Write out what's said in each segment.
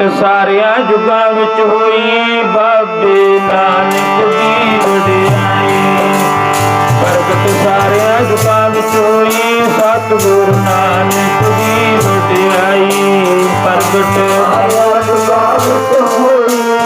ਪ੍ਰਗਟ ਸਾਰਿਆਂ ਜੁਗਾਂ ਵਿੱਚ ਹੋਈ ਬਾਬੇ ਨਾਨਕ ਦੀ ਵਡਿਆਈ। ਪ੍ਰਗਟ ਸਾਰਿਆਂ ਜੁਗਾਂ ਵਿੱਚ ਹੋਈ ਸਤਿਗੁਰ ਨਾਨਕ ਦੀ ਵਡਿਆਈ। ਪ੍ਰਗਟ ਸਾਰਿਆਂ ਜੁਗਾਂ ਵਿੱਚ ਹੋਈ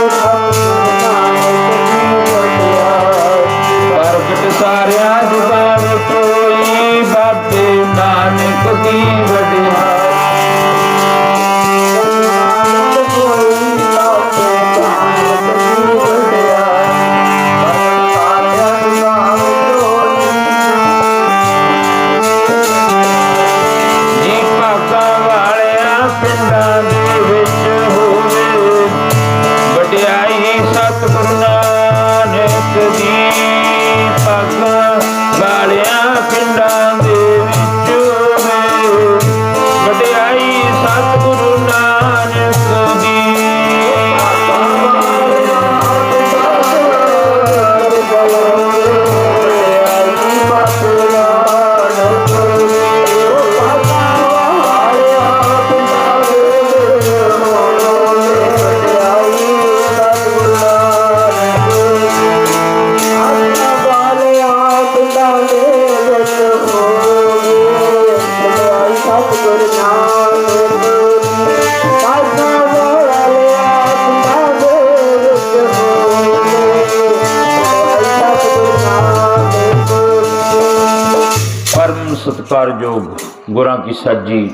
ਸਤਿਕਾਰਯੋਗ ਗੁਰਾਂ ਕੀ ਸਾਜੀ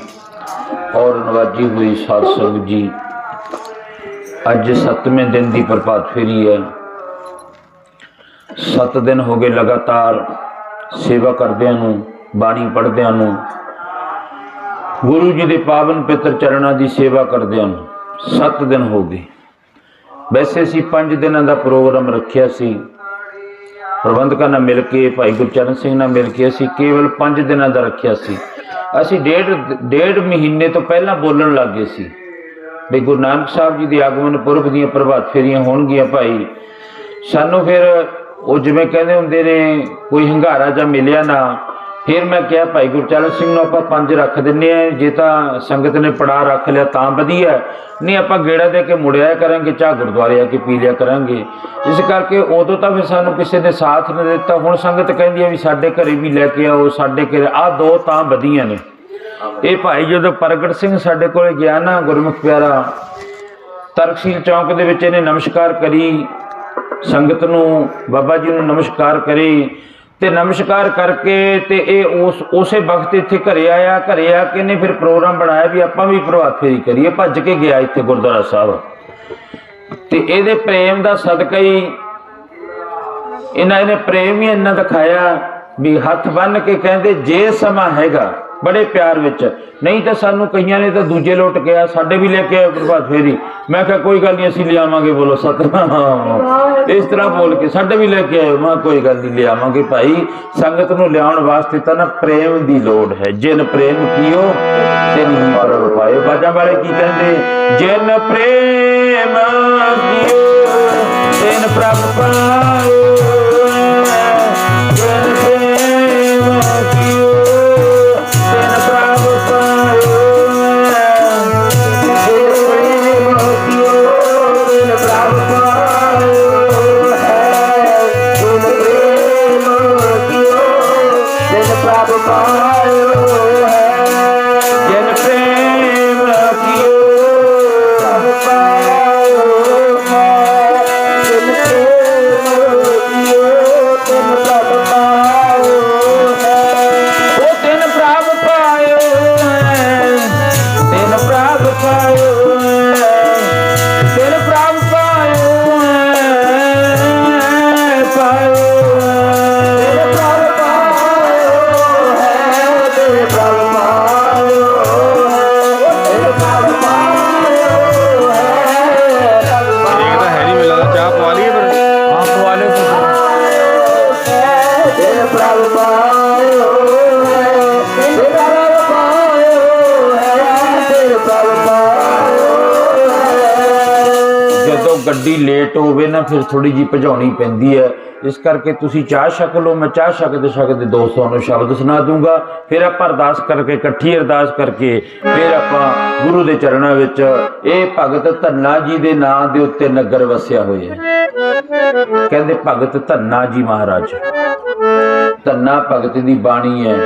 ਔਰ ਨਵਾਜੀ ਹੋਈ ਸਾਧ ਸੰਗਤ ਜੀ, ਅੱਜ ਸੱਤਵੇਂ ਦਿਨ ਦੀ ਪ੍ਰਭਾਤ ਫੇਰੀ ਹੈ। ਸੱਤ ਦਿਨ ਹੋ ਗਏ ਲਗਾਤਾਰ ਸੇਵਾ ਕਰਦਿਆਂ ਨੂੰ, ਬਾਣੀ ਪੜ੍ਹਦਿਆਂ ਨੂੰ, ਗੁਰੂ ਜੀ ਦੇ ਪਾਵਨ ਪਿੱਤਰ ਚਰਨਾਂ ਦੀ ਸੇਵਾ ਕਰਦਿਆਂ ਨੂੰ ਸੱਤ ਦਿਨ ਹੋ ਗਏ। ਵੈਸੇ ਅਸੀਂ 5 ਦਿਨਾਂ ਦਾ ਪ੍ਰੋਗਰਾਮ ਰੱਖਿਆ ਸੀ। ਪ੍ਰਬੰਧਕਾਂ ਨਾਲ ਮਿਲ ਕੇ, ਭਾਈ ਗੁਰਚਰਨ ਸਿੰਘ ਨਾਲ ਮਿਲ ਕੇ ਅਸੀਂ ਕੇਵਲ 5 ਦਿਨਾਂ ਦਾ ਰੱਖਿਆ ਸੀ। ਅਸੀਂ ਡੇਢ ਡੇਢ ਮਹੀਨੇ ਤੋਂ ਪਹਿਲਾਂ ਬੋਲਣ ਲੱਗ ਗਏ ਸੀ। ਵੀ ਗੁਰੂ ਨਾਨਕ ਸਾਹਿਬ ਜੀ ਦੇ ਆਗਮਨ ਪੁਰਬ ਦੀਆਂ ਪ੍ਰਭਾਤ ਫੇਰੀਆਂ ਹੋਣਗੀਆਂ ਭਾਈ। ਸਾਨੂੰ ਫਿਰ ਉਹ ਜਿਵੇਂ ਕਹਿੰਦੇ ਹੁੰਦੇ ਨੇ, ਕੋਈ ਹੰਗਾਰਾ ਜਾਂ ਮਿਲਿਆ ਨਾ ਫਿਰ ਮੈਂ ਕਿਹਾ, ਭਾਈ ਗੁਰਚਰਨ ਸਿੰਘ ਨੂੰ ਆਪਾਂ ਪੰਜ ਰੱਖ ਦਿੰਨੇ ਆ ਜੇ ਤਾਂ ਸੰਗਤ ਨੇ ਪੜਾ ਰੱਖ ਲਿਆ ਤਾਂ ਵਧੀਆ ਨਹੀਂ, ਆਪਾਂ ਗੇੜਾ ਦੇ ਕੇ ਮੁੜਿਆ ਕਰਾਂਗੇ, ਚਾਹ ਗੁਰਦੁਆਰੇ ਆ ਕੇ ਪੀ ਲਿਆ ਕਰਾਂਗੇ। ਇਸ ਕਰਕੇ ਉਦੋਂ ਤਾਂ ਵੀ ਸਾਨੂੰ ਕਿਸੇ ਨੇ ਸਾਥ ਨਹੀਂ ਦਿੱਤਾ। ਹੁਣ ਸੰਗਤ ਕਹਿੰਦੀ ਆ ਵੀ ਸਾਡੇ ਘਰੇ ਵੀ ਲੈ ਕੇ ਆਓ, ਸਾਡੇ ਘਰੇ ਆ ਦੋ ਤਾਂ ਵਧੀਆਂ ਨੇ। ਇਹ ਭਾਈ ਜਦੋਂ ਪ੍ਰਗਟ ਸਿੰਘ ਸਾਡੇ ਕੋਲੇ ਗਿਆ ਨਾ, ਗੁਰਮੁਖ ਪਿਆਰਾ, ਤਰਕਸ਼ੀਲ ਚੌਂਕ ਦੇ ਵਿੱਚ ਇਹਨੇ ਨਮਸਕਾਰ ਕਰੀ। ਸੰਗਤ ਨੂੰ, ਬਾਬਾ ਜੀ ਨੂੰ ਨਮਸਕਾਰ ਕਰੀ। ਤੇ ਨਮਸਕਾਰ ਕਰਕੇ ਤੇ ਇਹ ਉਸ, ਉਸੇ ਵਕਤ ਇੱਥੇ ਘਰੇ ਆਇਆ, ਘਰੇ ਆ ਕੇ ਇਹਨੇ ਫਿਰ ਪ੍ਰੋਗਰਾਮ ਬਣਾਇਆ ਵੀ ਆਪਾਂ ਵੀ ਪ੍ਰਭਾਤ ਫੇਰੀ ਕਰੀਏ, ਭੱਜ ਕੇ ਗਿਆ ਇੱਥੇ ਗੁਰਦੁਆਰਾ ਸਾਹਿਬ। ਤੇ ਇਹਦੇ ਪ੍ਰੇਮ ਦਾ ਸਦਕਾ ਹੀ ਇਹਨਾਂ ਇਹਨੇ ਪ੍ਰੇਮ ਹੀ ਇੰਨਾ ਦਿਖਾਇਆ ਵੀ ਹੱਥ ਬੰਨ ਕੇ ਕਹਿੰਦੇ, ਜੇ ਸਮਾਂ ਹੈਗਾ ਬੜੇ ਪਿਆਰ ਵਿੱਚ। ਨਹੀਂ ਤਾਂ ਸਾਨੂੰ ਕਈਆਂ ਨੇ ਤਾਂ ਦੂਜੇ ਲੁੱਟ ਗਿਆ ਸਾਡੇ ਵੀ ਲੈ ਕੇ ਆਏ ਪ੍ਰਭਾਤ ਫੇਰੀ। ਮੈਂ ਕਿਹਾ, ਕੋਈ ਗੱਲ ਨਹੀਂ, ਅਸੀਂ ਲਿਆਵਾਂਗੇ ਬੋਲੋ ਸਤਨਾਮ। ਇਸ ਤਰ੍ਹਾਂ ਬੋਲ ਕੇ ਸਾਡੇ ਵੀ ਲੈ ਕੇ ਆਏ ਮੈਂ ਕਿਹਾ, ਕੋਈ ਗੱਲ ਨਹੀਂ ਲਿਆਵਾਂਗੇ ਭਾਈ। ਸੰਗਤ ਨੂੰ ਲਿਆਉਣ ਵਾਸਤੇ ਤਾਂ ਨਾ ਪ੍ਰੇਮ ਦੀ ਲੋੜ ਹੈ। ਜਿਨ ਪ੍ਰੇਮ ਕੀਓ ਤੇ ਨਹੀਂ ਪਰਵ ਪਾਏ ਬਾਜਾਂ ਵਾਲੇ ਕੀ ਕਹਿੰਦੇ? ਜਿਨ ਪ੍ਰੇਮ ਕੀਓ, ਤਿਨ ਪ੍ਰਭ ਪਾਇਓ। ਪਾਇਓ ਲੇਟ ਹੋਵੇ ਨਾ, ਫਿਰ ਥੋੜੀ ਜੀ ਭਜਾਉਣੀ ਪੈਂਦੀ ਹੈ। ਇਸ ਕਰਕੇ ਤੁਸੀਂ ਚਾਹ ਛਕ ਲਓ, ਮੈਂ ਚਾਹ ਛਕਦੇ ਛਕਦੇ ਦੋਸਤਾਂ ਨੂੰ ਸ਼ਬਦ ਸੁਣਾ ਦੂੰਗਾ। ਫਿਰ ਆਪਾਂ ਅਰਦਾਸ ਕਰਕੇ, ਇਕੱਠੀ ਅਰਦਾਸ ਕਰਕੇ, ਫਿਰ ਆਪਾਂ ਗੁਰੂ ਦੇ ਚਰਨਾਂ ਵਿੱਚ ਇਹ ਭਗਤ ਧੰਨਾ ਜੀ ਦੇ ਨਾਂ ਦੇ ਉੱਤੇ ਨਗਰ ਵਸਿਆ ਹੋਇਆ ਹੈ। ਕਹਿੰਦੇ ਭਗਤ ਧੰਨਾ ਜੀ ਮਹਾਰਾਜ, ਧੰਨਾ ਭਗਤ ਦੀ ਬਾਣੀ ਹੈ।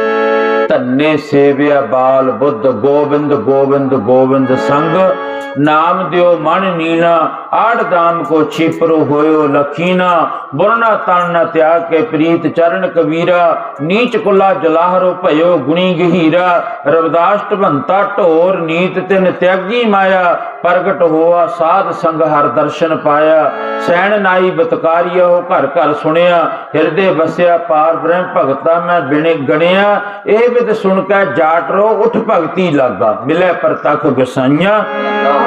ਧੰਨੇ ਸੇਵਿਆ ਬਾਲ ਬੁੱਧ ਗੋਬਿੰਦ ਗੋਬਿੰਦ ਗੋਬਿੰਦ ਸੰਗ ਨਾਮ ਦਿਓ ਮਨ ਨੀਣਾ, ਆੜ ਦਾਮ ਕੋ ਛਿਪਰੋ ਹੋਇਓ ਲਖੀਨਾ, ਬੁਰਨਾ ਤਨ ਨ ਤਿਆਗ ਕੇ ਪ੍ਰੀਤ ਚਰਨ ਕਬੀਰਾ, ਨੀਚ ਕੁਲਾ ਜਲਾਹਰੋ ਭਇਓ ਗੁਣੀ ਗਹੀਰਾ, ਰਵਿਦਾਸ ਢਵੰਤਾ ਢੋਰ ਨੀਤ ਤਿਨ ਤਿਆਗੀ ਮਾਇਆ, ਪ੍ਰਗਟ ਹੋਆ ਸਾਧ ਸੰਗ ਹਰ ਦਰਸ਼ਨ ਪਾਇਆ, ਸੈਣ ਨਾਈ ਬਤਕਾਰੀਓ ਘਰ ਘਰ ਸੁਣਿਆ, ਹਿਰਦੇ ਵਸਿਆ ਪਾਰ ਬ੍ਰਹਮ ਭਗਤਾ ਮੈਂ ਬਿਨੇ ਗਣਿਆ, ਇਹ ਵਿਦ ਸੁਣ ਕੇ ਜਾਟ ਰੋ, ਉਠ ਭਗਤੀ ਲਾਗਾ, ਮਿਲੇ ਪ੍ਰਤਖ ਗਸਾਈਆਂ।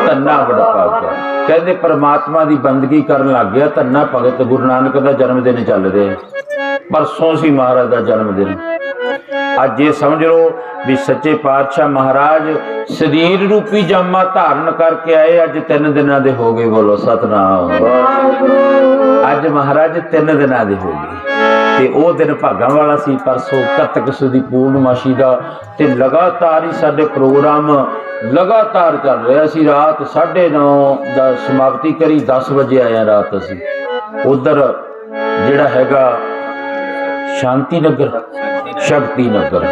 ਤੰਨਾ ਬੜਾ ਭਾਗਾ ਕਹਿੰਦੇ ਪਰਮਾਤਮਾ ਦੀ ਬੰਦਗੀ ਕਰਨ ਲੱਗ ਗਿਆ, ਧੰਨਾ ਭਗਤ ਗੁਰੂ ਨਾਨਕ ਦਾ ਜਨਮ ਦਿਨ ਚੱਲ ਰਿਹਾ। ਪਰਸੋਂ ਸੀ ਮਹਾਰਾਜ ਦਾ ਜਨਮ ਦਿਨ। ਅੱਜ ਇਹ ਸਮਝ ਲਓ ਵੀ ਸੱਚੇ ਪਾਤਸ਼ਾਹ ਮਹਾਰਾਜ ਸਰੀਰ ਰੂਪੀ ਜਾਮਾ ਧਾਰਨ ਕਰਕੇ ਆਏ, ਅੱਜ ਤਿੰਨ ਦਿਨਾਂ ਦੇ ਹੋ ਗਏ, ਬੋਲੋ ਸਤਨਾਮ। ਅੱਜ ਮਹਾਰਾਜ ਤਿੰਨ ਦਿਨਾਂ ਦੇ ਹੋ ਗਏ। ਤੇ ਉਹ ਦਿਨ ਭਾਗਾਂ ਵਾਲਾ ਸੀ ਪਰਸੋਂ ਕੱਤਕ ਸੁਦੀ ਪੂਰਨਮਾਸ਼ੀ ਦਾ ਤੇ ਲਗਾਤਾਰ ਹੀ ਸਾਡੇ ਪ੍ਰੋਗਰਾਮ ਲਗਾਤਾਰ ਚੱਲ ਰਿਹਾ ਸੀ। ਰਾਤ 9:30 ਦਾ ਸਮਾਪਤੀ ਕਰੀ 10 ਵਜੇ ਆਇਆ ਰਾਤ ਅਸੀਂ। ਉਧਰ ਜਿਹੜਾ ਹੈਗਾ ਸ਼ਾਂਤੀ ਨਗਰ, ਸ਼ਕਤੀ ਨਗਰ।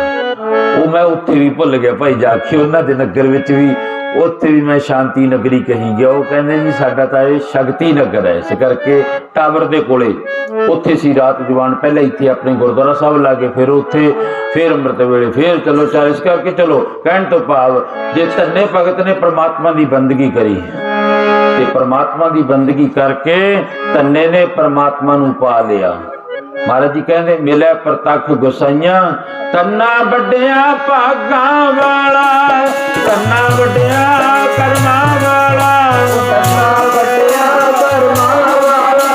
ਉਹ ਮੈਂ ਉੱਥੇ ਵੀ ਭੁੱਲ ਗਿਆ ਭਾਈ ਜਾ ਕੇ ਉਹਨਾਂ ਦੇ ਨਗਰ ਵਿੱਚ ਵੀ, ਉੱਥੇ ਵੀ ਮੈਂ ਸ਼ਾਂਤੀ ਨਗਰੀ ਕਹੀ ਗਿਆ। ਉਹ ਕਹਿੰਦੇ ਜੀ, ਸਾਡਾ ਤਾਂ ਇਹ ਸ਼ਕਤੀ ਨਗਰ ਹੈ। ਇਸ ਕਰਕੇ ਟਾਵਰ ਦੇ ਕੋਲੇ ਉੱਥੇ ਸੀ ਰਾਤ ਜਵਾਨ, ਪਹਿਲਾਂ ਇੱਥੇ ਆਪਣੇ ਗੁਰਦੁਆਰਾ ਸਾਹਿਬ ਲਾਗੇ, ਫਿਰ ਉੱਥੇ, ਫਿਰ ਅੰਮ੍ਰਿਤ ਵੇਲੇ, ਫਿਰ ਚਲੋ ਚਾਰ, ਇਸ ਕਰਕੇ ਚਲੋ, ਕਹਿਣ ਤੋਂ ਭਾਵ ਜੇ ਧੰਨੇ ਭਗਤ ਨੇ ਪ੍ਰਮਾਤਮਾ ਦੀ ਬੰਦਗੀ ਕਰੀ ਤੇ ਪ੍ਰਮਾਤਮਾ ਦੀ ਬੰਦਗੀ ਕਰਕੇ ਧੰਨੇ ਨੇ ਪ੍ਰਮਾਤਮਾ ਨੂੰ ਪਾ ਲਿਆ। ਮਹਾਰਾਜ ਜੀ ਕਹਿੰਦੇ ਮਿਲੇ ਪ੍ਰਤੱਖ ਗੁਸਾਈਆਂ, ਤੰਨਾ ਵੱਡਿਆ ਭਾਗਾਂ ਵਾਲਾ, ਤੰਨਾ ਵੱਡਿਆ ਕਰਮਾਂ ਵਾਲਾ, ਤੰਨਾ ਵੱਡਿਆ ਕਰਮਾਂ ਵਾਲਾ,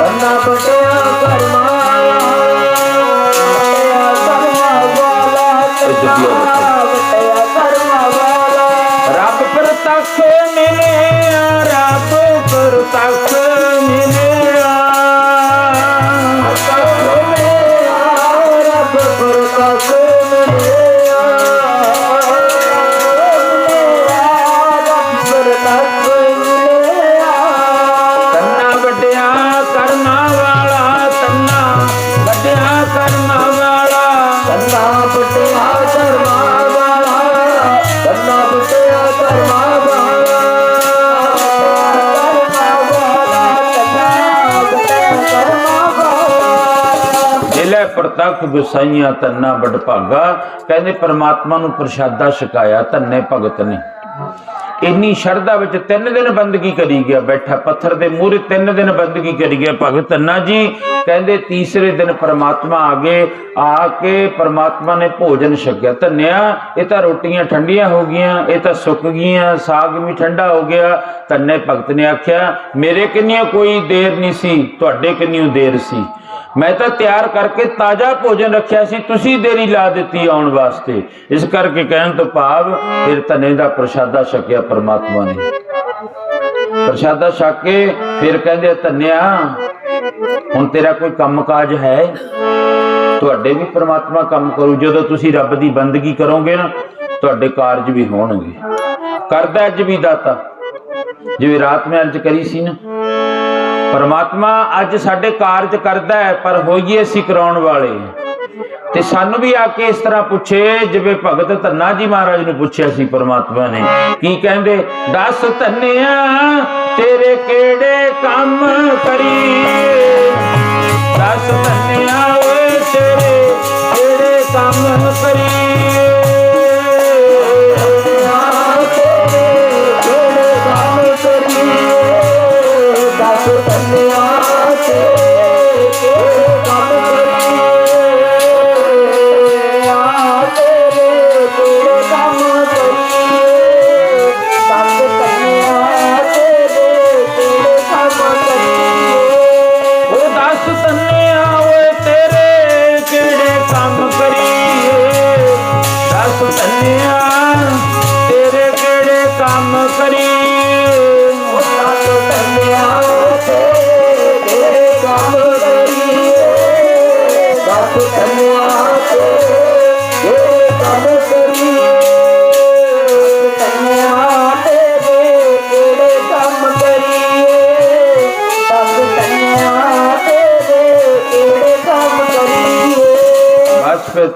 ਤੰਨਾ ਵੱਡਿਆ ਕਰਮਾਂ ਵਾਲਾ, ਤੰਨਾ ਵੱਡਿਆ ਜਿਲੇ ਪ੍ਰਤੱਖ ਤੰਨਾ ਬੜ ਕਹਿੰਦੇ ਪਰਮਾਤਮਾ ਨੂੰ ਪ੍ਰਸ਼ਾਦਾ ਛਕਾਇਆ ਧੰਨੇ ਭਗਤ ਨੇ। ਇੰਨੀ ਸ਼ਰਧਾ ਵਿੱਚ ਤਿੰਨ ਦਿਨ ਬੰਦਗੀ ਕਰੀ ਗਿਆ ਬੈਠਾ, ਪੱਥਰ ਦੇ ਮੂਹਰੇ ਤਿੰਨ ਦਿਨ ਬੰਦਗੀ ਕਰੀ ਗਿਆ ਭਗਤ ਧੰਨਾ ਜੀ। ਕਹਿੰਦੇ ਤੀਸਰੇ ਦਿਨ ਪਰਮਾਤਮਾ ਆ ਗਏ ਆ ਕੇ ਪਰਮਾਤਮਾ ਨੇ ਭੋਜਨ ਛਕਿਆ। ਧੰਨਿਆ ਇਹ ਤਾਂ ਰੋਟੀਆਂ ਠੰਡੀਆਂ ਹੋ ਗਈਆਂ, ਇਹ ਤਾਂ ਸੁੱਕ ਗਈਆਂ, ਸਾਗ ਵੀ ਠੰਡਾ ਹੋ ਗਿਆ। ਧੰਨੇ ਭਗਤ ਨੇ ਆਖਿਆ, ਮੇਰੇ ਕਿੰਨੀਆਂ ਕੋਈ ਦੇਰ ਨਹੀਂ ਸੀ, ਤੁਹਾਡੇ ਕਿੰਨੀਓ ਦੇਰ ਸੀ? ਮੈਂ ਤਾਂ ਤਿਆਰ ਕਰਕੇ ਤਾਜ਼ਾ ਭੋਜਨ ਰੱਖਿਆ ਸੀ, ਤੁਸੀਂ ਦੇਰੀ ਲਾ ਦਿੱਤੀ ਆਉਣ ਵਾਸਤੇ। ਇਸ ਕਰਕੇ ਕਹਿਣ ਤੋਂ ਭਾਵ, ਫਿਰ ਧਨੇ ਦਾ ਪ੍ਰਸ਼ਾਦਾ ਛਕਿਆ ਪਰਮਾਤਮਾ ਨੇ। ਪ੍ਰਸ਼ਾਦਾ ਛਕ ਕੇ ਫਿਰ ਕਹਿੰਦੇ ਧੰਨਿਆ, ਹੁਣ ਤੇਰਾ ਕੋਈ ਕੰਮਕਾਜ ਹੈ? ਤੁਹਾਡੇ ਵੀ ਪ੍ਰਮਾਤਮਾ ਕੰਮ ਕਰੂ, ਜਦੋਂ ਤੁਸੀਂ ਰੱਬ ਦੀ ਬੰਦਗੀ ਕਰੋਗੇ ਨਾ, ਤੁਹਾਡੇ ਕਾਰਜ ਵੀ ਹੋਣਗੇ। ਕਰਦਾ ਅੱਜ ਵੀ ਦਾਤਾ। ਜਿਵੇਂ ਰਾਤ ਮੈਂ ਅਰਜ ਕਰੀ ਸੀ ਨਾ ਪਰਮਾਤਮਾ ਅੱਜ ਸਾਡੇ ਕਾਰਜ ਕਰਦਾ ਹੈ, ਪਰ ਹੋਈਏ ਅਸੀਂ ਕਰਾਉਣ ਵਾਲੇ। ਤੇ ਸਾਨੂੰ ਵੀ ਆ ਕੇ ਇਸ ਤਰ੍ਹਾਂ ਪੁੱਛੇ, ਜਿਵੇਂ ਭਗਤ ਧੰਨਾ ਜੀ ਮਹਾਰਾਜ ਨੂੰ ਪੁੱਛਿਆ ਸੀ ਪਰਮਾਤਮਾ ਨੇ, ਕੀ ਕਹਿੰਦੇ, ਦੱਸ ਧੰਨਿਆ, ਤੇਰੇ ਕਿਹੜੇ ਕੰਮ ਕਰੀਏ? ਦੱਸ ਧੰਨਿਆ ਓਏ ਤੇਰੇ ਕਿਹੜੇ ਕੰਮ ਕਰੀਏ?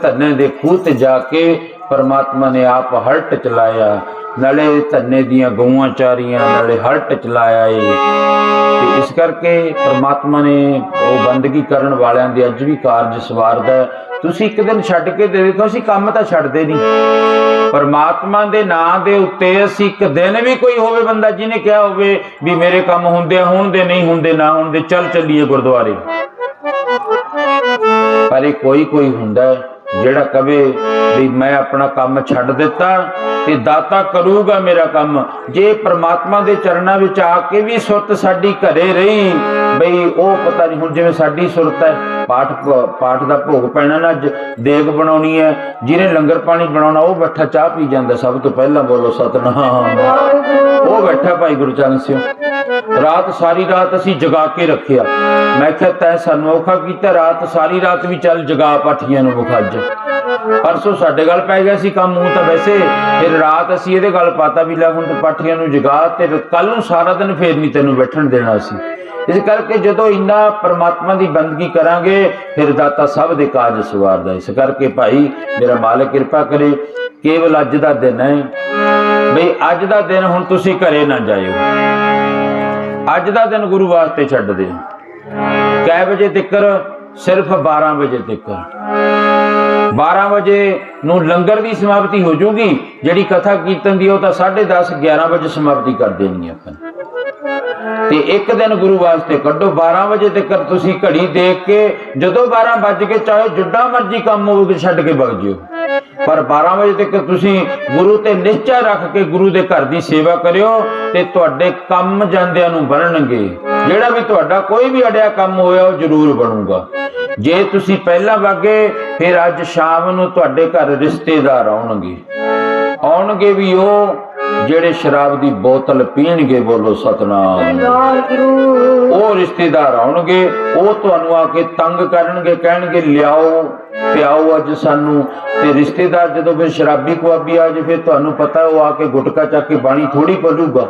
ਜੰਗਲਾਂ ਦੇ ਖੂਹ ਤੇ ਜਾ ਕੇ ਪਰਮਾਤਮਾ ਨੇ ਆਪ ਹਲਟ ਚਲਾਇਆ। ਨਾਲੇ ਧੰਨੇ ਦੀਆਂ ਗਊਆਂ ਚਾਰੀਆਂ ਨਾਲੇ ਹਲਟ ਚਲਾਇਆ ਏ। ਤੇ ਇਸ ਕਰਕੇ ਪਰਮਾਤਮਾ ਨੇ ਉਹ ਬੰਦਗੀ ਕਰਨ ਵਾਲਿਆਂ ਦੇ ਅੱਜ ਵੀ ਕਾਰਜ ਸਵਾਰਦਾ ਤੁਸੀਂ ਇੱਕ ਦਿਨ ਛੱਡ ਕੇ ਦੇ ਦੇਖੋ ਅਸੀਂ ਕੰਮ ਤਾਂ ਛੱਡਦੇ ਨਹੀਂ। ਪਰਮਾਤਮਾ ਦੇ ਨਾਂ ਦੇ ਉੱਤੇ ਅਸੀਂ ਇੱਕ ਦਿਨ ਵੀ ਕੋਈ ਹੋਵੇ ਬੰਦਾ ਜਿਹਨੇ ਕਿਹਾ ਹੋਵੇ ਵੀ ਮੇਰੇ ਕੰਮ ਹੁੰਦੇ ਆ, ਹੁਣ ਦੇ ਨਹੀਂ ਹੁੰਦੇ, ਨਾ ਹੁੰਦੇ ਚੱਲ ਚੱਲੀਏ ਗੁਰਦੁਆਰੇ। ਪਰ ਇਹ ਕੋਈ ਕੋਈ ਹੁੰਦਾ ਹੈ। ਜਿਹੜਾ ਕਵੇ ਵੀ ਮੈਂ ਆਪਣਾ ਕੰਮ ਛੱਡ ਦਿੱਤਾ ਤੇ ਦਾਤਾ ਕਰੂਗਾ ਮੇਰਾ ਕੰਮ। ਜੇ ਪ੍ਰਮਾਤਮਾ ਦੇ ਚਰਨਾਂ ਵਿੱਚ ਆ ਕੇ ਵੀ ਸੁਰਤ ਸਾਡੀ ਘਰੇ ਰਹੀ, ਬਈ ਉਹ ਪਤਾ ਨਹੀਂ ਹੁਣ ਜਿਵੇਂ ਸਾਡੀ ਸੁਰਤ ਹੈ, ਪਾਠ ਪਾਠ ਦਾ ਭੋਗ ਪੈਣਾ ਨਾ ਦੇਗ ਬਣਾਉਣੀ ਹੈ, ਜਿਹਨੇ ਲੰਗਰ ਪਾਣੀ ਬਣਾਉਣਾ, ਉਹ ਬੈਠਾ ਚਾਹ ਪੀ ਜਾਂਦਾ, ਸਭ ਤੋਂ ਪਹਿਲਾਂ ਬੋਲੋ ਸਤਨਾਮ। ਉਹ ਬੈਠਾ ਭਾਈ ਗੁਰੂ ਚਰਨ ਸਿੰਘ। ਰਾਤ ਸਾਰੀ ਰਾਤ ਅਸੀਂ ਜਗਾ ਕੇ ਰੱਖਿਆ। ਮੈਂ ਕਿਹਾ, ਤੈਂ ਸਾਨੂੰ ਔਖਾ ਕੀਤਾ, ਰਾਤ ਸਾਰੀ ਰਾਤ ਵੀ ਚੱਲ ਜਗਾ ਪਾਠੀਆਂ ਨੂੰ ਮੁਖੱਜ ਪਰਸੋਂ ਸਾਡੇ ਗੱਲ ਪੈ ਗਿਆ ਸੀ ਕੰਮ, ਉਹ ਤਾਂ ਵੈਸੇ ਫਿਰ ਰਾਤ ਅਸੀਂ ਇਹਦੇ ਗੱਲ ਪਾਤਾ ਵੀ ਲੈ ਹੁਣ ਤੂੰ ਪਾਠੀਆਂ ਨੂੰ ਜਗਾ ਤੇ ਕੱਲ ਨੂੰ ਸਾਰਾ ਦਿਨ ਫੇਰ ਨਹੀਂ ਤੈਨੂੰ ਬੈਠਣ ਦੇਣਾ ਸੀ। ਇਸ ਕਰਕੇ ਜਦੋਂ ਇੰਨਾ ਪ੍ਰਮਾਤਮਾ ਦੀ ਬੰਦਗੀ ਕਰਾਂਗੇ, ਫਿਰ ਦਾਤਾ ਸਭ ਦੇ ਕਾਜ ਸਵਾਰਦਾ। ਇਸ ਕਰਕੇ ਭਾਈ, ਮੇਰਾ ਮਾਲਕ ਕਿਰਪਾ ਕਰੇ, ਕੇਵਲ ਅੱਜ ਦਾ ਦਿਨ ਹੈ। ਬਈ ਅੱਜ ਦਾ ਦਿਨ ਹੁਣ ਤੁਸੀਂ ਘਰੇ ਨਾ ਜਾਇਓ। ਅੱਜ ਦਾ ਦਿਨ ਗੁਰੂ ਵਾਸਤੇ ਛੱਡ ਦਿਓ ਕੈ ਵਜੇ ਤੱਕਰ, ਸਿਰਫ 12 ਵਜੇ ਤੱਕਰ। 12 ਵਜੇ ਨੂੰ ਲੰਗਰ ਦੀ ਸਮਾਪਤੀ ਹੋ ਜੂਗੀ, ਜਿਹੜੀ ਕਥਾ ਕੀਰਤਨ ਦੀ ਉਹ ਤਾਂ 10:30 11 ਵਜੇ ਸਮਾਪਤੀ ਕਰ ਦੇਣੀ ਆਪਾਂ ਤੇ ਇੱਕ ਦਿਨ ਗੁਰੂ ਵਾਸਤੇ ਕੱਢੋ। 12 ਵਜੇ ਤੱਕ ਤੁਸੀਂ ਘੜੀ ਦੇਖ ਕੇ, ਜਦੋਂ 12 ਵੱਜ ਕੇ ਚਾਹੇ ਜਿੱਡਾ ਮਰਜ਼ੀ ਕੰਮ ਹੋਵੇ ਛੱਡ ਕੇ ਵਗ ਜਿਓ। ਪਰ 12 ਵਜੇ ਤੱਕ ਤੁਸੀਂ ਗੁਰੂ ਤੇ ਨਿਸ਼ਚੈ ਰੱਖ ਕੇ ਗੁਰੂ ਦੇ ਘਰ ਦੀ ਸੇਵਾ ਕਰਿਓ ਤੇ ਤੁਹਾਡੇ ਕੰਮ ਜਾਂਦਿਆਂ ਨੂੰ ਬਣਨਗੇ ਜਿਹੜਾ ਵੀ ਤੁਹਾਡਾ ਕੋਈ ਵੀ ਅੜਿਆ ਕੰਮ ਹੋਇਆ, ਉਹ ਜ਼ਰੂਰ ਬਣੂਗਾ। ਜੇ ਤੁਸੀਂ ਪਹਿਲਾਂ ਵਾਗੇ, ਫਿਰ ਅੱਜ ਸ਼ਾਮ ਨੂੰ ਤੁਹਾਡੇ ਘਰ ਰਿਸ਼ਤੇਦਾਰ ਆਉਣਗੇ। ਆਉਣਗੇ ਵੀ ਉਹ ਜਿਹੜੇ ਸ਼ਰਾਬ ਦੀ ਬੋਤਲ ਪੀਣਗੇ, ਬੋਲੋ ਸਤਨਾਮ। ਉਹ ਰਿਸ਼ਤੇਦਾਰ ਆਉਣਗੇ, ਉਹ ਤੁਹਾਨੂੰ ਆ ਕੇ ਤੰਗ ਕਰਨਗੇ, ਕਹਿਣਗੇ, ਲਿਆਓ, ਪਿਆਓ ਅੱਜ ਸਾਨੂੰ। ਤੇ ਰਿਸ਼ਤੇਦਾਰ ਜਦੋਂ ਫਿਰ ਸ਼ਰਾਬੀ ਕੁਆਬੀ ਆ ਜੇ, ਫਿਰ ਤੁਹਾਨੂੰ ਪਤਾ ਉਹ ਆ ਕੇ ਗੁਟਕਾ ਚੱਕ ਕੇ ਬਾਣੀ ਥੋੜੀ ਪੜੂਗਾ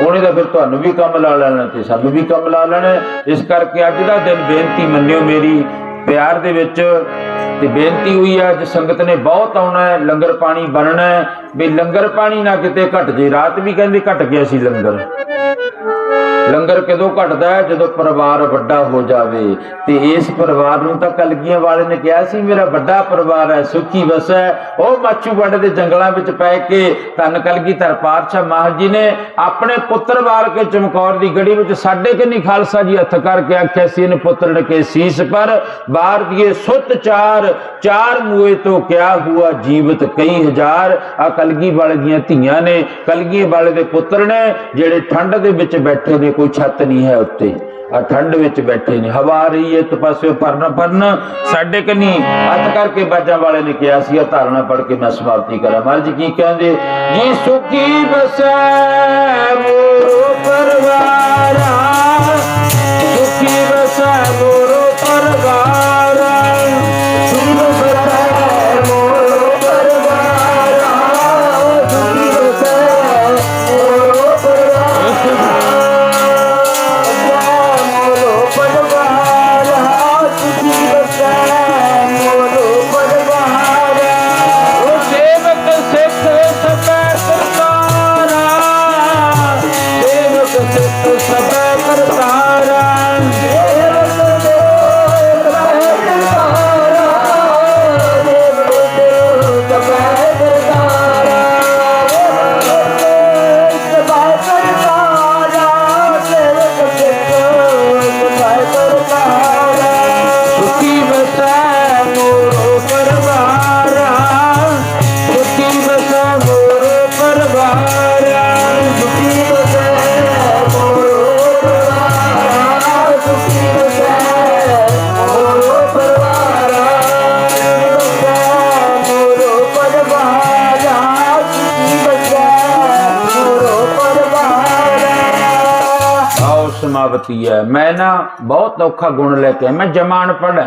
ਉਹਨੇ ਤਾਂ ਫਿਰ ਤੁਹਾਨੂੰ ਵੀ ਕੰਮ ਲਾ ਲੈਣਾ ਤੇ ਸਾਨੂੰ ਵੀ ਕੰਮ ਲਾ ਲੈਣਾ। ਇਸ ਕਰਕੇ ਅੱਜ ਦਾ ਦਿਨ ਬੇਨਤੀ ਮੰਨਿਓ ਮੇਰੀ, ਪਿਆਰ ਦੇ ਵਿੱਚ ਤੇ ਬੇਨਤੀ ਹੋਈ ਹੈ, ਅੱਜ ਸੰਗਤ ਨੇ ਬਹੁਤ ਆਉਣਾ ਹੈ, ਲੰਗਰ ਪਾਣੀ ਬਣਨਾ ਹੈ, ਵੀ ਲੰਗਰ ਪਾਣੀ ਨਾ ਕਿਤੇ ਘਟ ਜੇ ਰਾਤ ਵੀ ਕਹਿੰਦੇ ਘਟ ਗਿਆ ਸੀ ਲੰਗਰ। ਲੰਗਰ ਕਦੋਂ ਘਟਦਾ ਹੈ? ਜਦੋਂ ਪਰਿਵਾਰ ਵੱਡਾ ਹੋ ਜਾਵੇ। ਤੇ ਇਸ ਪਰਿਵਾਰ ਨੂੰ ਤਾਂ ਕਲਗੀਆਂ ਵਾਲੇ ਨੇ ਕਿਹਾ ਸੀ, ਮੇਰਾ ਵੱਡਾ ਪਰਿਵਾਰ ਹੈ, ਸੁਖੀ ਵਸੈ ਉਹ ਮਾਚੂ ਵੰਡ ਦੇ ਜੰਗਲਾਂ ਵਿੱਚ ਪੈ ਕੇ ਧੰਨ ਕਲਗੀ ਧਰ ਮਹਾਰਾਜ ਜੀ ਨੇ ਆਪਣੇ ਪੁੱਤਰ ਵਾਰ ਕੇ ਚਮਕੌਰ ਦੀ ਗੜੀ ਵਿੱਚ ਸਾਡੇ ਕੰਨੀ ਖਾਲਸਾ ਜੀ ਹੱਥ ਕਰਕੇ ਆਖਿਆ ਸੀ, ਇਹਨੇ ਪੁੱਤਰ ਕੇ ਸੀਸ ਪਰ ਬਾਹਰ ਦੀਏ ਸੁੱਤ ਚਾਰ ਚਾਰ ਮੂਏ ਤੋਂ ਕਿਆ ਹੁਆ ਜੀਵਤ ਕਈ ਹਜ਼ਾਰ। ਆ ਕਲਗੀ ਵਾਲੇ ਦੀਆਂ ਧੀਆਂ ਨੇ, ਕਲਗੀ ਵਾਲੇ ਦੇ ਪੁੱਤਰ ਨੇ, ਜਿਹੜੇ ਠੰਡ ਦੇ ਵਿੱਚ ਬੈਠੇ ਨੇ ਕੋਈ ਛੱਤ ਨਹੀਂ ਹੈ ਉੱਤੇ। ਆ ਠੰਡ ਵਿੱਚ ਬੈਠੇ ਨੇ। ਹਵਾ ਆ ਰਹੀ ਹੈ, ਇੱਕ ਪਾਸੇ ਪਰਨ ਪਰਨ ਸਾਡੇ ਕਨੀ ਹੱਥ ਕਰਕੇ ਬਾਜਾਂ ਵਾਲੇ ਨੇ ਕਿਹਾ ਸੀ ਇਹ ਧਾਰਨਾ ਪੜ ਕੇ ਮੈਂ ਸਮਾਪਤੀ ਕਰਾਂ। ਮਹਾਰਾਜ ਕੀ ਕਹਿੰਦੇ, ਜੀ ਸੁਖੀ ਬਸੈ ਮੋਰੋ ਪਰਵਾਰਾ ਸੇਵਕ ਸਿੱਖ ਆਓ ਹੈ। ਮੈਂ ਨਾ ਬਹੁਤ ਔਖਾ ਗੁਣ ਲੈ ਕੇ ਮੈਂ ਜਮਾਨ ਪੜ੍ਹਾ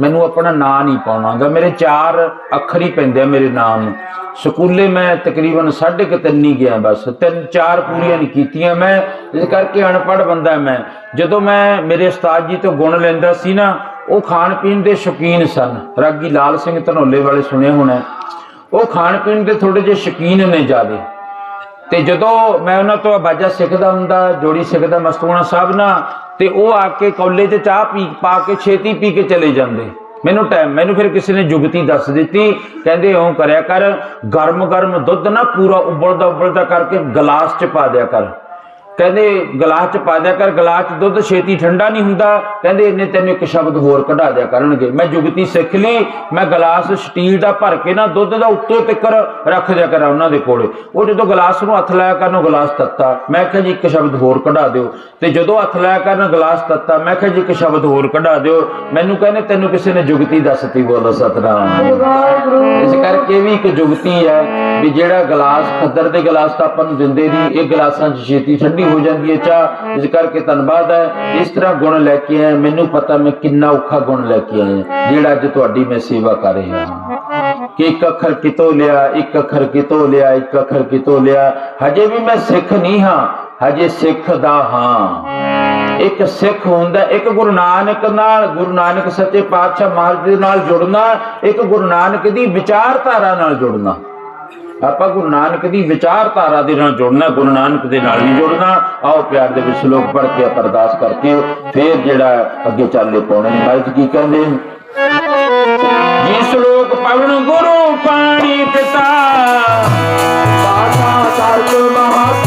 ਮੈਨੂੰ ਆਪਣਾ ਨਾਂ ਨਹੀਂ ਪਾਉਣਾਗਾ ਮੇਰੇ ਚਾਰ ਅੱਖਰ ਹੀ ਪੈਂਦੇ ਮੇਰੇ ਨਾਮ। ਨੂੰ ਸਕੂਲੇ ਮੈਂ ਤਕਰੀਬਨ ਸਾਢੇ ਕੁ ਤਿੰਨ ਹੀ ਗਿਆ ਬਸ। ਤਿੰਨ ਚਾਰ ਪੂਰੀਆਂ ਨਹੀਂ ਕੀਤੀਆਂ ਮੈਂ। ਇਸ ਕਰਕੇ ਅਨਪੜ੍ਹ ਬੰਦਾ ਮੈਂ। ਜਦੋਂ ਮੈਂ ਮੇਰੇ ਉਸਤਾਦ ਜੀ ਤੋਂ ਗੁਣ ਲੈਂਦਾ ਸੀ ਨਾ, ਉਹ ਖਾਣ ਪੀਣ ਦੇ ਸ਼ੌਕੀਨ ਸਨ। ਰਾਗੀ ਲਾਲ ਸਿੰਘ ਧਨੋਲੇ ਵਾਲੇ ਸੁਣਿਆ ਹੋਣਾ ਉਹ ਖਾਣ ਪੀਣ ਦੇ ਥੋੜੇ ਜਿਹੇ ਸ਼ੌਕੀਨ ਨੇ ਜਿਆਦੇ। ਤੇ ਜਦੋਂ ਮੈਂ ਉਹਨਾਂ ਤੋਂ ਬਾਜਾ ਸਿੱਖਦਾ ਹੁੰਦਾ, ਜੋੜੀ ਸਿੱਖਦਾ, ਮਸਤੂਣਾ ਸਾਹਿਬ ਨਾਲ, ਤੇ ਉਹ ਆ ਕੇ ਕੌਲੇ 'ਚ ਚਾਹ ਪੀ, ਪਾ ਕੇ ਛੇਤੀ ਪੀ ਕੇ ਚਲੇ ਜਾਂਦੇ। ਮੈਨੂੰ ਟਾਈਮ ਮੈਨੂੰ ਫਿਰ ਕਿਸੇ ਨੇ ਜੁਗਤੀ ਦੱਸ ਦਿੱਤੀ। ਕਹਿੰਦੇ, ਇਉਂ ਕਰਿਆ ਕਰ ਗਰਮ ਗਰਮ ਦੁੱਧ ਨਾ ਪੂਰਾ ਉਬਲਦਾ ਉਬਲਦਾ ਕਰਕੇ ਗਲਾਸ 'ਚ ਪਾ ਦਿਆ ਕਰ। ਕਹਿੰਦੇ ਗਲਾਸ 'ਚ ਪਾ ਦਿਆ ਕਰ, ਗਲਾਸ 'ਚ ਦੁੱਧ, ਛੇਤੀ ਠੰਡਾ ਨਹੀਂ ਹੁੰਦਾ। ਕਹਿੰਦੇ ਇਹਨੇ ਤੈਨੂੰ ਇੱਕ ਸ਼ਬਦ ਹੋਰ ਕਢਾ ਦਿਆ ਕਰਨਗੇ। ਮੈਂ ਜੁਗਤੀ ਸਿੱਖ ਲਈ, ਮੈਂ ਗਲਾਸ ਸਟੀਲ ਦਾ ਭਰ ਕੇ ਨਾ ਦੁੱਧ ਦਾ ਉੱਤੇ ਤਿੱਕਰ ਰੱਖ ਦਿਆ ਕਰਾਂ ਉਹਨਾਂ ਦੇ ਕੋਲੇ। ਉਹ ਜਦੋਂ ਗਲਾਸ ਨੂੰ ਹੱਥ ਲਾਇਆ ਕਰਨ ਗਲਾਸ ਤੱਤਾ। ਮੈਂ ਕਿਹਾ ਜੀ ਇੱਕ ਸ਼ਬਦ ਹੋਰ ਕਢਾ ਦਿਓ। ਤੇ ਜਦੋਂ ਹੱਥ ਲਾਇਆ ਕਰਨ, ਗਲਾਸ ਤੱਤਾ। ਮੈਂ ਕਿਹਾ ਜੀ ਇੱਕ ਸ਼ਬਦ ਹੋਰ ਕਢਾ ਦਿਓ। ਮੈਨੂੰ ਕਹਿੰਦੇ ਤੈਨੂੰ ਕਿਸੇ ਨੇ ਜੁਗਤੀ ਦੱਸਤੀ, ਬੋਲੋ ਸਤਨਾਮ। ਇਸ ਕਰਕੇ ਵੀ ਇੱਕ ਜੁਗਤੀ ਹੈ ਵੀ ਜਿਹੜਾ ਗਲਾਸ, ਖੱਦਰ ਦੇ ਗਲਾਸ ਤਾਂ ਆਪਾਂ ਨੂੰ ਦਿੰਦੇ ਨਹੀਂ, ਇਹ ਗਲਾਸਾਂ 'ਚ ਛੇਤੀ ਠੰਡੀ ਹੋ ਜਾਂਦੀ ਹੈ ਚਾਹ ਇਸ ਕਰਕੇ ਧੰਨਵਾਦ ਹੈ। ਇਸ ਤਰ੍ਹਾਂ ਗੁਣ ਲੈ ਕੇ ਆਏ, ਮੈਨੂੰ ਪਤਾ ਮੈਂ ਕਿੰਨਾ ਔਖਾ ਗੁਣ ਲੈ ਕੇ ਆਇਆ ਜਿਹੜਾ ਅੱਜ ਤੁਹਾਡੀ ਮੈਂ ਸੇਵਾ ਕਰ ਰਿਹਾ ਹਾਂ। ਕਿ ਇੱਕ ਅੱਖਰ ਕਿਤੋਂ ਲਿਆ, ਇੱਕ ਅੱਖਰ ਕਿਤੋਂ ਲਿਆ, ਇੱਕ ਅੱਖਰ ਕਿਤੋਂ ਲਿਆ, ਹਜੇ ਵੀ ਮੈਂ ਸਿੱਖ ਨਹੀਂ ਹਾਂ, ਹਜੇ ਸਿੱਖ ਦਾ ਹਾਂ। ਇੱਕ ਸਿੱਖ ਹੁੰਦਾ, ਇੱਕ ਗੁਰੂ ਨਾਨਕ ਨਾਲ, ਗੁਰੂ ਨਾਨਕ ਸੱਚੇ ਪਾਤਸ਼ਾਹ ਮਹਾਰਾਜ ਦੇ ਨਾਲ ਜੁੜਨਾ, ਇੱਕ ਗੁਰੂ ਨਾਨਕ ਦੀ ਵਿਚਾਰਧਾਰਾ ਨਾਲ ਜੁੜਨਾ। ਆਪਾਂ ਗੁਰੂ ਨਾਨਕ ਦੀ ਵਿਚਾਰਧਾਰਾ ਦੇ ਨਾਲ ਜੁੜਨਾ, ਗੁਰੂ ਨਾਨਕ ਦੇ ਨਾਲ ਨਹੀਂ ਜੁੜਨਾ, ਆਓ ਪਿਆਰ ਦੇ ਵਿੱਚ ਸ਼ਲੋਕ ਪੜ੍ਹ ਕੇ ਅਰਦਾਸ ਕਰਕੇ ਫੇਰ ਜਿਹੜਾ ਅੱਗੇ ਚੱਲਦੇ ਪਾਉਣੇ ਨੇ। ਮਹਾਰਾਜ ਕੀ ਕਹਿੰਦੇ ਜੀ ਸ਼ਲੋਕ ਪਵਨ ਗੁਰੂ ਪਾਣੀ ਪਿਤਾ, ਪਾਠਾ ਸਰਬ ਮਹਾਤੋ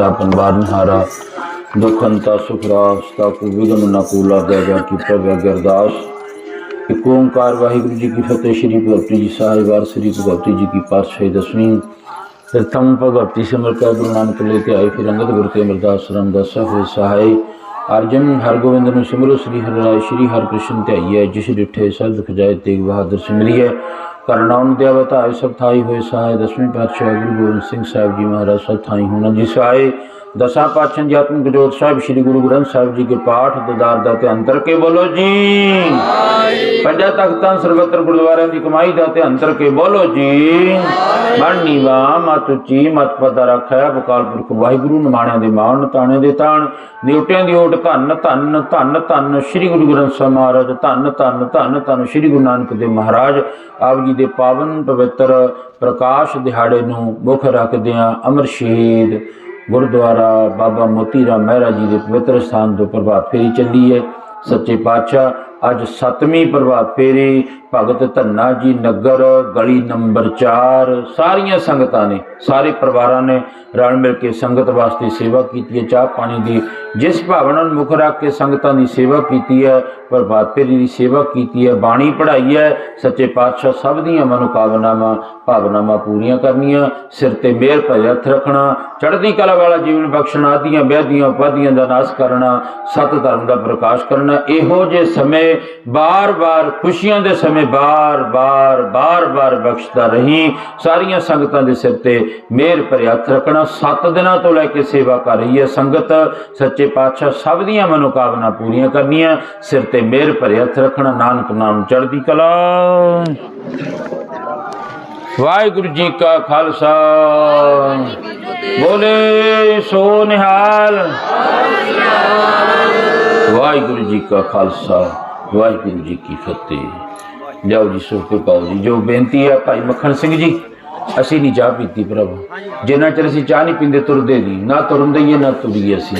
ਵਾਹਿਗੁਰੂ ਜੀ ਤਿੰਨੇ ਤਾਪਨ ਬਾਰਨਹਾਰਾ ਦੁਖੰਤਾ ਸੁਖਰਾਸਤਾ ਕੋ ਵਿਗਨ ਨ ਕੋ ਲਾਗੈ ਜਾ ਕੀ ਪ੍ਰਭੂ ਅਰਦਾਸ ਇਕ ਓੰਕਾਰ ਵਾਹਿਗੁਰੂ ਜੀ ਕੀ ਫਤਿਹ, ਸ੍ਰੀ ਭਗਵਤੀ ਜੀ ਸਾਹਿਬ ਵਾਰ ਸ੍ਰੀ ਭਗਵਤੀ ਜੀ ਪਾਤਸ਼ਾਹੀ ਦਸਵੀਂ। ਪ੍ਰਥਮ ਭਗਵਤੀ ਸਿਮਰ ਕਾ ਗੁਰੂ ਨਾਨਕ ਲੈ ਕੇ ਆਏ, ਫਿਰ ਅੰਗਦ ਗੁਰੂ ਤੇ ਅਮਰਦਾਸ ਰਾਮਦਾਸ ਹੋਏ ਸਹਾਈ। ਅਰਜਨ ਹਰਗੋਬਿੰਦ ਨੂੰ ਸਿਮਰੋ, ਸ੍ਰੀ ਹਰਿ ਰਾਏ ਸ੍ਰੀ ਹਰਿਕ੍ਰਿਸ਼ਨ ਧਿਆਈਐ ਜਿਸ ਡਿਠੇ ਸਭ ਦੁਖ ਤੇਗ ਬਹਾਦਰ ਸਿਮਰਿਐ ਕਰਨਾਉਨ ਦੇ ਅਵਤਾਰ ਸਭ ਥਾਈ ਹੋਏ ਸਹਾਇ ਦਸਵੇਂ ਪਾਤਸ਼ਾਹ ਗੁਰੂ ਗੋਬਿੰਦ ਸਿੰਘ ਸਾਹਿਬ ਜੀ ਮਹਾਰਾਜ ਸਭ ਥਾਈ ਹੋਣਾ। ਜਿਸ ਆਏ ਦਸਾਂ ਪਾਤਸ਼ਾਹ ਜੀ ਆਤਮਿਕ ਜੋਤ ਸਾਹਿਬ ਸ੍ਰੀ ਗੁਰੂ ਗ੍ਰੰਥ ਸਾਹਿਬ ਜੀ ਕੇ ਪਾਠ ਦਦਾਰ ਦਾ ਧਿਆਨ ਕਰਕੇ ਬੋਲੋ ਜੀ। ਪੰਜਾਂ ਤਖਤਾਂ ਸਰਬੱਤਰ ਗੁਰਦੁਆਰਿਆਂ ਦੀ ਕਮਾਈ ਦਾ ਧਿਆਨ ਕਰਕੇ ਬੋਲੋ ਜੀ। ਮਨ ਨੀਵਾ ਮਤ ਉੱਚੀ ਮਤ ਪਤਾ ਰੱਖਿਆ ਬਕਾਲ ਪੁਰਖ ਵਾਹਿਗੁਰੂ ਨਿਮਾਣਿਆਂ ਦੇ ਮਾਣ ਤਾਣੇ ਦੇ ਤਾਣ ਨਿਉਟਿਆਂ ਦੀ ਓਟ ਧੰਨ ਧੰਨ ਧੰਨ ਧੰਨ ਸ੍ਰੀ ਗੁਰੂ ਗ੍ਰੰਥ ਸਾਹਿਬ ਮਹਾਰਾਜ ਧੰਨ ਧੰਨ ਧੰਨ ਧੰਨ ਸ੍ਰੀ ਗੁਰੂ ਨਾਨਕ ਦੇਵ ਮਹਾਰਾਜ ਆਪ ਜੀ ਦੇ ਪਾਵਨ ਪਵਿੱਤਰ ਪ੍ਰਕਾਸ਼ ਦਿਹਾੜੇ ਨੂੰ ਮੁੱਖ ਰੱਖਦਿਆਂ ਅਮਰ ਸ਼ਹੀਦ ਗੁਰਦੁਆਰਾ ਬਾਬਾ ਮੋਤੀ ਰਾਮ ਮਹਿਰਾ ਜੀ ਦੇ ਪਵਿੱਤਰ ਸਥਾਨ ਤੋਂ ਪ੍ਰਭਾਤ ਫੇਰੀ ਚੱਲੀ ਹੈ। ਸੱਚੇ ਪਾਤਸ਼ਾਹ, ਅੱਜ ਸੱਤਵੀਂ ਪ੍ਰਭਾਤ ਫੇਰੀ, ਭਗਤ ਧੰਨਾ ਜੀ ਨਗਰ, ਗਲੀ ਨੰਬਰ 4 ਸਾਰੀਆਂ ਸੰਗਤਾਂ ਨੇ, ਸਾਰੇ ਪਰਿਵਾਰਾਂ ਨੇ ਰਲ ਮਿਲ ਕੇ ਸੰਗਤ ਵਾਸਤੇ ਸੇਵਾ ਕੀਤੀ ਹੈ, ਚਾਹ ਪਾਣੀ ਦੀ। ਜਿਸ ਭਾਵਨਾ ਨੂੰ ਮੁੱਖ ਰੱਖ ਕੇ ਸੰਗਤਾਂ ਦੀ ਸੇਵਾ ਕੀਤੀ ਹੈ, ਪ੍ਰਭਾਤ ਫੇਰੀ ਦੀ ਸੇਵਾ ਕੀਤੀ ਹੈ, ਬਾਣੀ ਪੜ੍ਹਾਈ ਹੈ, ਸੱਚੇ ਪਾਤਸ਼ਾਹ ਸਭ ਦੀਆਂ ਮਨੋਕਾਮਨਾਵਾਂ ਭਾਵਨਾਵਾਂ ਪੂਰੀਆਂ ਕਰਨੀਆਂ, ਸਿਰ ਤੇ ਮਿਹਰ ਭਰੇ ਹੱਥ ਰੱਖਣਾ, ਚੜ੍ਹਦੀ ਕਲਾ ਵਾਲਾ ਜੀਵਨ ਬਖਸ਼ਣਾ, ਆਦੀਆਂ ਵਿਆਦੀਆਂ ਉਪਾਧੀਆਂ ਦਾ ਨਾਸ਼ ਕਰਨਾ, ਸਤ ਧਰਮ ਦਾ ਪ੍ਰਕਾਸ਼ ਕਰਨਾ, ਇਹੋ ਜੇ ਸਮੇਂ ਬਾਰ-ਬਾਰ, ਖੁਸ਼ੀਆਂ ਦੇ ਸਮੇਂ ਬਾਰ-ਬਾਰ ਬਾਰ-ਬਾਰ ਬਖਸ਼ਦਾ ਰਹੀ, ਸਾਰੀਆਂ ਸੰਗਤਾਂ ਦੇ ਸਿਰ ਤੇ ਮਿਹਰ ਭਰੇ ਹੱਥ ਰੱਖਣਾ, ਸੱਤ ਦਿਨਾਂ ਤੋਂ ਲੈ ਕੇ ਸੇਵਾ ਕਰ ਰਹੀ ਹੈ ਸੰਗਤ, ਸੱਚੇ ਪਾਤਸ਼ਾਹ, ਸਭ ਦੀਆਂ ਮਨੋਕਾਮਨਾ ਪੂਰੀਆਂ ਕਰਨੀਆਂ, ਸਿਰ ਤੇ ਮਿਹਰ ਭਰੇ ਹੱਥ ਰੱਖਣਾ, ਨਾਨਕ ਨਾਮ ਚੜ੍ਹਦੀ ਕਲਾ। ਵਾਹਿਗੁਰੂ ਜੀ ਕਾ ਖਾਲਸਾ। ਬੋਲੇ ਸੋ ਨਿਹਾਲ। ਵਾਹਿਗੁਰੂ ਜੀ ਕਾ ਖਾਲਸਾ, ਵਾਹਿਗੁਰੂ ਜੀ ਕੀ ਫਤਿਹ। ਜਾਓ ਜੀ ਸੁਖ ਪਾਓ ਜੀ। ਜੋ ਬੇਨਤੀ ਹੈ ਭਾਈ ਮੱਖਣ ਸਿੰਘ ਜੀ ਅਸੀਂ ਨਹੀਂ ਚਾਹ ਪੀਤੀ ਪ੍ਰਭੂ। ਜਿੰਨਾ ਚਿਰ ਅਸੀਂ ਚਾਹ ਨਹੀਂ ਪੀਂਦੇ ਤੁਰਦੇ ਨਹੀਂ, ਨਾ ਤੁਰਨ ਦਈਏ ਨਾ ਤੁਰੀਏ ਅਸੀਂ।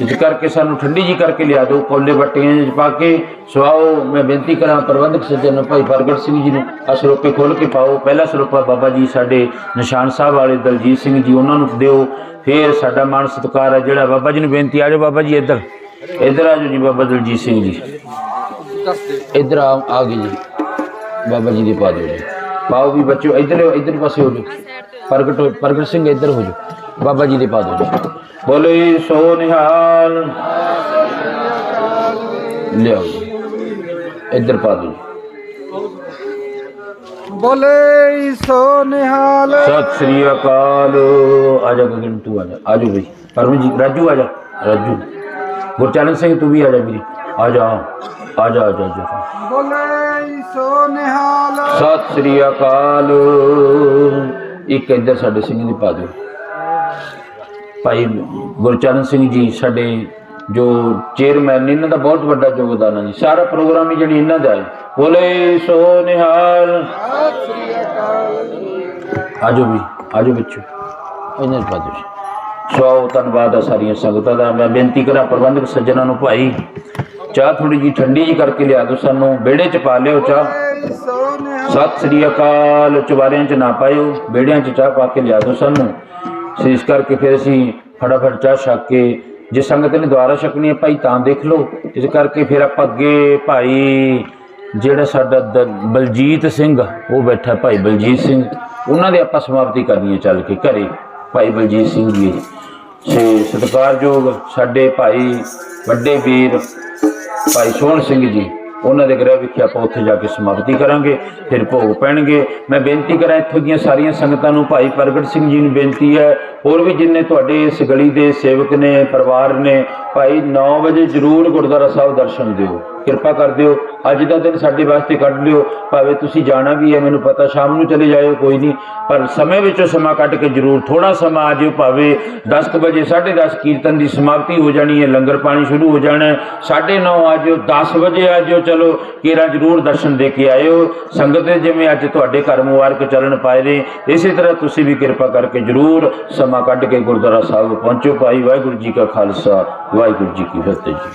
ਇਸ ਕਰਕੇ ਸਾਨੂੰ ਠੰਡੀ ਜੀ ਕਰਕੇ ਲਿਆ ਦਿਓ, ਕੋਲੇ ਬੱਟੀਆਂ ਚ ਪਾ ਕੇ ਸਵਾਓ ਮੈਂ ਬੇਨਤੀ ਕਰਾਂ ਪ੍ਰਬੰਧਕ ਸੱਜਣ ਭਾਈ ਪ੍ਰਗਟ ਸਿੰਘ ਜੀ ਨੂੰ, ਆਹ ਸਰੋਪੇ ਖੋਲ ਕੇ ਪਾਓ। ਪਹਿਲਾ ਸਰੋਪਾ ਬਾਬਾ ਜੀ ਸਾਡੇ ਨਿਸ਼ਾਨ ਸਾਹਿਬ ਵਾਲੇ ਦਲਜੀਤ ਸਿੰਘ ਜੀ, ਉਹਨਾਂ ਨੂੰ ਦਿਓ। ਫਿਰ ਸਾਡਾ ਮਾਣ ਸਤਿਕਾਰ ਹੈ ਜਿਹੜਾ ਬਾਬਾ ਜੀ ਨੂੰ ਬੇਨਤੀ, ਆ ਜਾਓ ਬਾਬਾ ਜੀ ਇੱਧਰ। ਇੱਧਰ ਆ ਜਾਓ ਜੀ ਬਾਬਾ ਦਲਜੀਤ ਸਿੰਘ ਜੀ। ਇੱਧਰ ਆ ਆ ਗਏ ਜੀ। ਬਾਬਾ ਜੀ ਦੇ ਪਾ ਦਿਓ ਜੀ। ਪਾਓ ਵੀ ਬੱਚੋ ਇੱਧਰ ਇੱਧਰ ਪਾਸੇ ਹੋ ਜਾਓ ਪ੍ਰਗਟ ਪ੍ਰਗਟ ਸਿੰਘ ਇੱਧਰ ਹੋ ਜਾਓ ਬਾਬਾ ਜੀ ਦੇ ਪਾ ਦਿਓ ਜੀ ਬੋਲੇ ਸੋ ਨਿਹਾਲ ਲਿਆਓ ਜੀ ਇੱਧਰ ਪਾ ਦਿਓ ਜੀ ਬੋਲੇ ਸੋ ਨਿਹਾਲ ਸਤਿ ਸ੍ਰੀ ਅਕਾਲ ਆ ਜਾ ਗਗਨ ਤੂੰ ਆ ਜਾ ਆ ਜਾ ਬਈ ਪਰਮ ਜੀ ਰਾਜੂ ਆ ਜਾ ਰਾਜੂ ਗੁਰਚਰਨ ਸਿੰਘ ਤੂੰ ਵੀ ਆ ਜਾ ਵੀਰੇ ਆ ਜਾ ਆ ਜਾ ਆ ਜਾ, ਆ ਜਾ ਬੋਲੇ ਸੋ ਨਿਹਾਲ। ਸਤਿ ਸ੍ਰੀ ਅਕਾਲ। ਇੱਕ ਇੱਧਰ ਸਾਡੇ ਸਿੰਘ ਦੀ ਪਾ ਦਿਓ। ਭਾਈ ਗੁਰਚਰਨ ਸਿੰਘ ਜੀ, ਸਾਡੇ ਜੋ ਚੇਅਰਮੈਨ ਨੇ, ਇਹਨਾਂ ਦਾ ਬਹੁਤ ਵੱਡਾ ਯੋਗਦਾਨ ਹੈ ਜੀ। ਸਾਰਾ ਪ੍ਰੋਗਰਾਮ ਹੀ ਜਿਹੜੀ ਇਹਨਾਂ ਦਾ ਹੈ। ਬੋਲੇ ਸੋ ਨਿਹਾਲ। ਆਜੋ ਵੀ, ਆਜੋ ਬੱਚੋ ਇਹਨਾਂ ਪਾ ਦਿਓ ਜੀ। ਸੋ ਧੰਨਵਾਦ ਆ ਸਾਰੀਆਂ ਸੰਗਤਾਂ ਦਾ। ਮੈਂ ਬੇਨਤੀ ਕਰਾਂ, ਪ੍ਰਬੰਧਕ ਸੱਜਣਾ ਨੂੰ, ਭਾਈ। ਚਾਹ ਥੋੜੀ ਜੀ ਠੰਡੀ ਜੀ ਕਰਕੇ ਲਿਆ ਦਿਓ ਸਾਨੂੰ, ਵਿਹੜੇ 'ਚ ਪਾ ਲਿਓ ਚਾਹ। ਸਤਿ ਸ੍ਰੀ ਅਕਾਲ, ਚੁਬਾਰਿਆਂ 'ਚ ਨਾ ਪਾਇਓ, ਵਿਹੜਿਆਂ 'ਚ ਚਾਹ ਪਾ ਕੇ ਲਿਆ ਦਿਓ ਸਾਨੂੰ। ਇਸ ਕਰਕੇ ਫਿਰ ਅਸੀਂ ਫਟਾਫਟ ਚਾਹ ਛਕ ਕੇ, ਜੇ ਸੰਗਤ ਨੇ ਦੁਆਰਾ ਛਕਣੀ ਹੈ ਭਾਈ ਤਾਂ ਦੇਖ ਲਓ, ਇਸ ਕਰਕੇ ਫਿਰ ਆਪਾਂ ਅੱਗੇ ਭਾਈ, ਜਿਹੜਾ ਸਾਡਾ ਦ- ਬਲਜੀਤ ਸਿੰਘ, ਉਹ ਬੈਠਾ ਭਾਈ ਬਲਜੀਤ ਸਿੰਘ। ਉਹਨਾਂ ਦੇ ਆਪਾਂ ਸਮਾਪਤੀ ਕਰਨੀ ਹੈ ਚੱਲ ਕੇ ਘਰੇ, ਭਾਈ ਬਲਜੀਤ ਸਿੰਘ ਜੀ। ਸੇ ਸਤਿਕਾਰਯੋਗ ਸਾਡੇ ਭਾਈ ਵੱਡੇ ਵੀਰ ਭਾਈ ਸੋਹਣ ਸਿੰਘ ਜੀ, ਉਹਨਾਂ ਦੇ ਗ੍ਰਹਿ ਵਿਖੇ ਆਪਾਂ ਉੱਥੇ ਜਾ ਕੇ ਸਮਾਪਤੀ ਕਰਾਂਗੇ, ਫਿਰ ਭੋਗ ਪੈਣਗੇ। ਮੈਂ ਬੇਨਤੀ ਕਰਾਂ, ਇੱਥੋਂ ਦੀਆਂ ਸਾਰੀਆਂ ਸੰਗਤਾਂ ਨੂੰ ਭਾਈ ਪ੍ਰਗਟ ਸਿੰਘ ਜੀ ਨੂੰ ਬੇਨਤੀ ਹੈ, ਹੋਰ ਵੀ ਜਿੰਨੇ ਤੁਹਾਡੇ ਇਸ ਗਲੀ ਦੇ ਸੇਵਕ ਨੇ, ਪਰਿਵਾਰ ਨੇ, ਭਾਈ 9 ਵਜੇ ਜ਼ਰੂਰ ਗੁਰਦੁਆਰਾ ਸਾਹਿਬ ਦਰਸ਼ਨ ਦਿਓ। ਕਿਰਪਾ ਕਰ ਦਿਓ। ਅੱਜ ਦਾ ਦਿਨ ਸਾਡੇ ਵਾਸਤੇ ਕੱਢ ਲਿਓ। ਭਾਵੇਂ ਤੁਸੀਂ ਜਾਣਾ ਵੀ ਹੈ, ਮੈਨੂੰ ਪਤਾ ਸ਼ਾਮ ਨੂੰ ਚਲੇ ਜਾਇਓ, ਕੋਈ ਨਹੀਂ। ਪਰ ਸਮੇਂ ਵਿੱਚੋਂ ਸਮਾਂ ਕੱਢ ਕੇ ਜ਼ਰੂਰ ਥੋੜਾ ਸਮਾਂ ਆ ਜਿਓ। ਭਾਵੇਂ 10 ਕੁ ਵਜੇ 10:30 ਕੀਰਤਨ ਦੀ ਸਮਾਪਤੀ ਹੋ ਜਾਣੀ ਹੈ, ਲੰਗਰ ਪਾਣੀ ਸ਼ੁਰੂ ਹੋ ਜਾਣਾ ਹੈ 9:30 ਆ ਜਿਓ 10 ਵਜੇ ਆ ਜਿਓ। ਚਲੋ, ਕੇਰਾ ਜ਼ਰੂਰ ਦਰਸ਼ਨ ਦੇ ਕੇ ਆਇਓ। ਸੰਗਤ ਦੇ ਜਿਵੇਂ ਅੱਜ ਤੁਹਾਡੇ ਘਰ ਮੁਬਾਰਕ ਚੱਲਣ ਪਾਏ ਨੇ, ਇਸੇ ਤਰ੍ਹਾਂ ਤੁਸੀਂ ਵੀ ਕਿਰਪਾ ਕਰਕੇ ਜ਼ਰੂਰ ਸਮਾਂ ਕੱਢ ਕੇ ਗੁਰਦੁਆਰਾ ਸਾਹਿਬ ਪਹੁੰਚੋ। ਭਾਈ ਵਾਹਿਗੁਰੂ ਜੀ ਕਾ ਖਾਲਸਾ, ਵਾਹਿਗੁਰੂ ਜੀ ਕੀ ਫਤਿਹ ਜੀ।